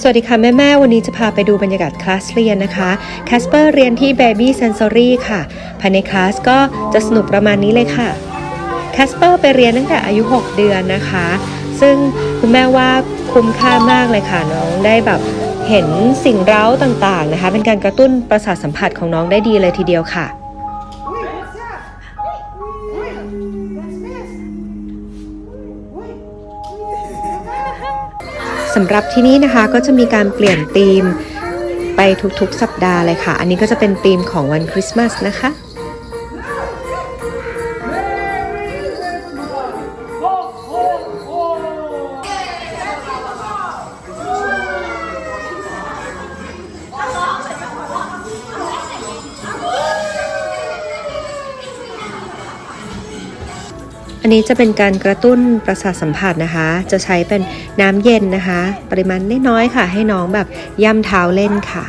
สวัสดีค่ะ แม่ๆวันนี้จะพาไปดูบรรยากาศคลาสเรียนนะคะแคสเปอร์เรียนที่ Baby Sensory ค่ะ ภายในคลาสก็จะสนุกประมาณนี้เลยค่ะแคสเปอร์ไปเรียนตั้งแต่อายุ 6 เดือนนะคะ ซึ่งคุณแม่ว่าคุ้มค่ามากเลยค่ะน้องได้แบบเห็นสิ่งเร้าต่างๆนะคะ เป็นการกระตุ้นประสาทสัมผัสของน้องได้ดีเลยทีเดียวค่ะ สำหรับที่นี่นะคะก็จะมีการเปลี่ยนธีมไปทุกๆสัปดาห์เลยค่ะ อันนี้ก็จะเป็นธีมของวันคริสต์มาสนะคะ อันนี้จะเป็นการกระตุ้นประสาทสัมผัสนะคะ จะใช้เป็นน้ำเย็นนะคะ ปริมาณน้อยๆค่ะ ให้น้องแบบย่ำเท้าเล่นค่ะ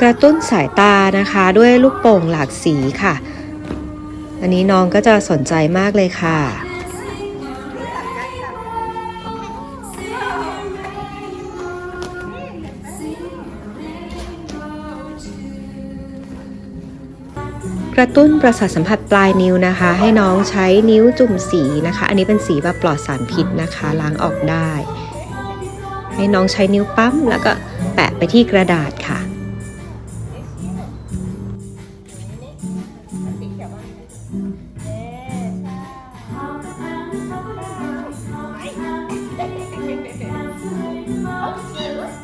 กระตุ้นสายตานะคะ ด้วยลูกโป่งหลากสีค่ะ อันนี้น้องก็จะสนใจมากเลยค่ะ กระตุ้นประสาทสัมผัสปลายนิ้วนะคะ ให้น้องใช้นิ้วจุ่มสีนะคะ อันนี้เป็นสีแบบปลอดสารพิษนะคะ ล้างออกได้ ให้น้องใช้นิ้วปั๊มแล้วก็แปะไปที่กระดาษค่ะ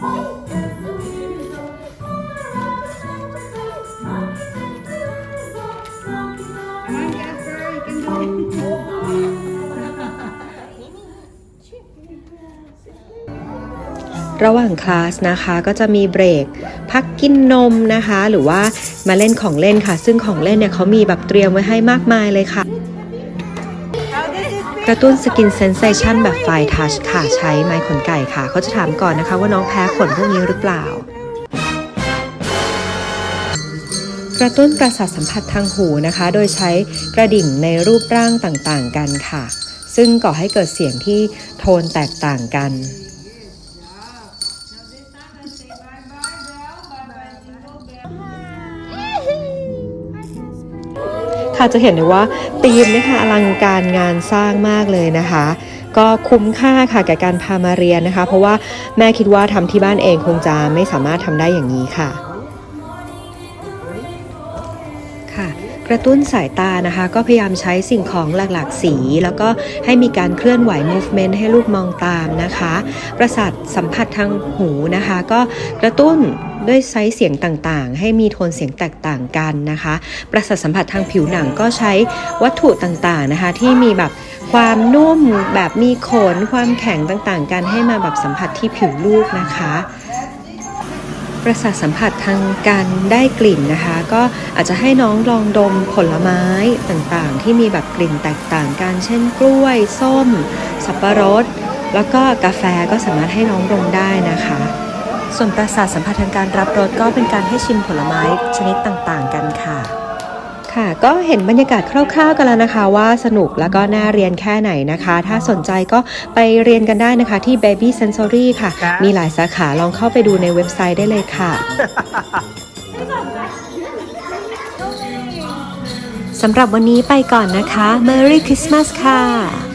Come ระหว่างคลาสนะคะก็จะมีเบรก พักกินนมนะคะ หรือว่ามาเล่นของเล่นค่ะ ซึ่งของเล่นเนี่ยเขามีแบบเตรียมไว้ให้มากมายเลยค่ะ กระตุ้นสกินเซนเซชันแบบไฟทัชค่ะใช้ไม้ขนไก่ค่ะ เขาจะถามก่อนนะคะว่าน้องแพ้ขนพวกนี้หรือเปล่า กระตุ้นประสาทสัมผัสทางหูนะคะ โดยใช้กระดิ่งในรูปร่างต่างๆ กันค่ะ ซึ่งก่อให้เกิดเสียงที่โทนแตกต่างกัน ค่ะจะเห็นได้ว่าธีมนี่ค่ะอลังการงานสร้างมากเลยนะคะก็คุ้มค่าค่ะแก่การพามาเรียนนะคะ เพราะว่าแม่คิดว่าทำที่บ้านเองคงจะไม่สามารถทำได้อย่างนี้ค่ะค่ะ กระตุ้นสายตานะคะ ก็พยายามใช้สิ่งของหลากๆ สี แล้วก็ให้มีการเคลื่อนไหว movement ให้ลูกมองตามนะคะ ประสาทสัมผัสทางหูนะคะ ก็กระตุ้นด้วยไซส์เสียงต่างๆ ให้มีโทนเสียงแตกต่างกันนะคะ ประสาทสัมผัสทางผิวหนังก็ใช้วัตถุต่างๆนะคะ ที่มีแบบความนุ่มแบบมีขนความแข็งต่างๆ กันให้มาแบบสัมผัสที่ผิวลูกนะคะ ประสาทสัมผัสทางการได้กลิ่นนะคะ ก็อาจจะให้น้องลองดมผลไม้ต่างๆ ที่มีแบบกลิ่นแตกต่างกัน เช่น กล้วย ส้ม สับปะรด แล้วก็กาแฟก็สามารถให้น้องดมได้นะคะ ส่วนประสาทสัมผัสทางการรับรสก็เป็นการให้ชิมผลไม้ชนิดต่างๆ กันค่ะ ค่ะก็เห็นบรรยากาศคร่าวๆกันแล้วนะคะว่าสนุกแล้วก็น่าเรียนแค่ไหนนะคะ ถ้าสนใจก็ไปเรียนกันได้นะคะที่ Baby Sensory ค่ะครับมีหลายสาขาลองเข้าไปดูในเว็บไซต์ได้เลยค่ะสำหรับวันนี้ไปก่อนนะคะ Merry Christmas ค่ะ